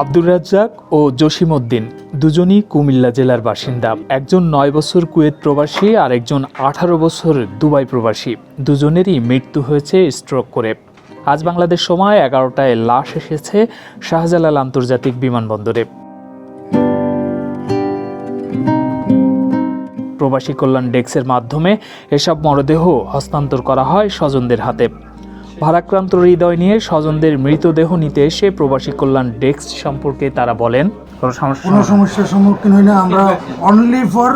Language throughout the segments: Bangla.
আব্দুর রাজ্জাক ও জসিমউদ্দিন দুজনই কুমিল্লা জেলার বাসিন্দা। একজন নয় বছর কুয়েত প্রবাসী আর একজন আঠারো বছর দুবাই প্রবাসী। দুজনেরই মৃত্যু হয়েছে স্ট্রোক করে। আজ বাংলাদেশ সময় এগারোটায় লাশ এসেছে শাহজালাল আন্তর্জাতিক বিমানবন্দরে। প্রবাসী কল্যাণ ডেস্কের মাধ্যমে এসব মরদেহ হস্তান্তর করা হয় স্বজনদের হাতে। ভারাক্রান্ত হৃদয় নিয়ে স্বজনদের মৃতদেহ নিতে এসে প্রবাসী কল্যাণ ডেস্ক সম্পর্কে তারা বলেন কোনো সমস্যার সম্মুখীন হই না। আমরা অনলি ফর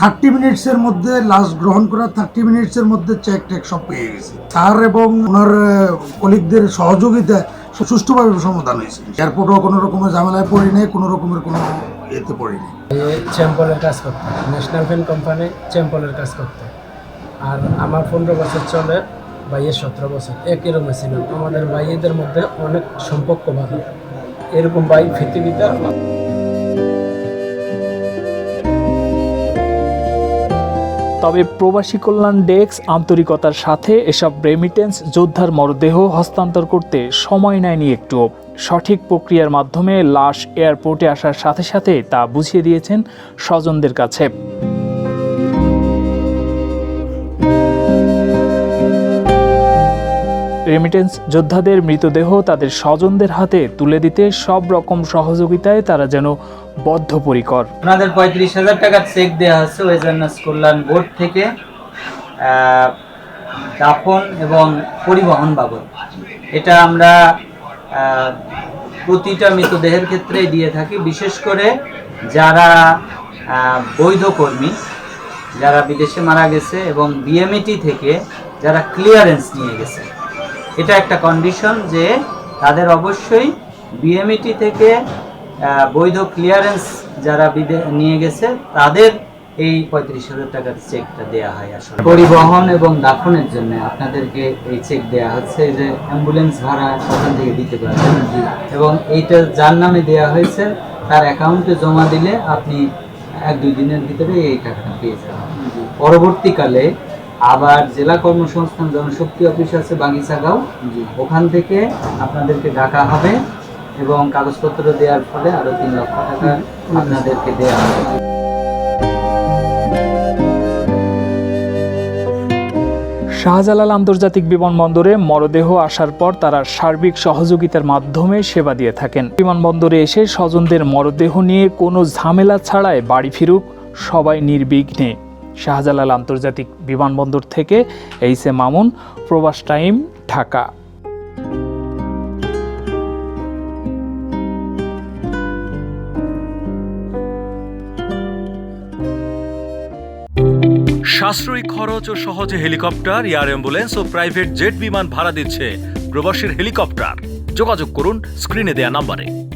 থার্টি মিনিটসের মধ্যে লাস্ট গ্রহণ করা থার্টি মিনিটসের মধ্যে চেক টেক সব পেয়ে গেছি। তার এবং ওনার কলিগদের সহযোগিতায় সুষ্ঠুভাবে সমাধান হয়েছে। এয়ারপোর্টও কোনো রকমের ঝামেলায় পড়ি নাই কোনো রকমের কোনো ইয়েতে পড়ি নাই। চ্যাম্পলের কাজ করতে ন্যাশনাল ফিল্ম কোম্পানি চ্যাম্পলের কাজ করতে আর আমার পনেরো বছর চলে। ভাইয়ের সতেরো বছর। একই রকম ছিল। আমাদের ভাইয়েদের মধ্যে অনেক সম্পর্ক ভালো এরকম ভাই পৃথিবীতে তবে প্রবাসী কল্যাণ ডেস্ক আন্তরিকতার সাথে এসব রেমিটেন্স যোদ্ধার মরদেহ হস্তান্তর করতে সময় নেয়নি একটুও। সঠিক প্রক্রিয়ার মাধ্যমে লাশ এয়ারপোর্টে আসার সাথে সাথে তা বুঝিয়ে দিয়েছেন স্বজনদের কাছে। রেমিটেন্স যোদ্ধাদের মৃতদেহ তাদের স্বজনদের হাতে তুলে দিতে সব রকম সহযোগিতায় তারা যেন বদ্ধপরিকর। ওনাদের পঁয়ত্রিশ হাজার টাকার চেক দেওয়া হচ্ছে ওয়েজার্নাস কল্যাণ বোর্ড থেকে দাফন এবং পরিবহন বাবদ। এটা আমরা প্রতিটা মৃতদেহের ক্ষেত্রে দিয়ে থাকি, বিশেষ করে যারা বৈধ কর্মী, যারা বিদেশে মারা গেছে এবং বিএমইটি থেকে যারা ক্লিয়ারেন্স নিয়ে গেছে। এটা একটা কন্ডিশন যে তাদের অবশ্যই বিএমইটি থেকে বৈধ ক্লিয়ারেন্স যারা নিয়ে গেছে, তাদের এই পঁয়ত্রিশ হাজার টাকার চেকটা দেওয়া হয় আসলে। পরিবহন এবং দাফনের জন্য আপনাদেরকে এই চেক দেওয়া হচ্ছে যে অ্যাম্বুলেন্স ভাড়া ওখান থেকে দিতে পারবেন। এবং এইটা যার নামে দেওয়া হয়েছে, তার অ্যাকাউন্টে জমা দিলে আপনি এক দুই দিনের ভিতরে এই টাকাটা পেয়ে যাবেন। পরবর্তীকালে আবার জেলা কর্মসংস্থান জনশক্তি অফিস আছে বাগিচাগাঁও। ওখান থেকে আপনাদেরকে ডাকা হবে এবং কাগজপত্র দেওয়ার ফলে আরও তিন লক্ষ টাকা আপনাদেরকে দেওয়া হবে। শাহজালাল আন্তর্জাতিক বিমানবন্দরে মরদেহ আসার পর তারা সার্বিক সহযোগিতার মাধ্যমে সেবা দিয়ে থাকেন। বিমানবন্দরে এসে স্বজনদের মরদেহ নিয়ে কোনো ঝামেলা ছাড়াই বাড়ি ফিরুক সবাই নির্বিঘ্নে। শাহজালাল আন্তর্জাতিক বিমানবন্দর থেকে এইচ এ মামুন, প্রবাস টাইম, ঢাকা। সাশ্রয়ী খরচ ও সহজে হেলিকপ্টার, এয়ার অ্যাম্বুলেন্স ও প্রাইভেট জেট বিমান ভাড়া দিচ্ছে প্রবাসীর হেলিকপ্টার। যোগাযোগ করুন স্ক্রিনে দেয়া নাম্বারে।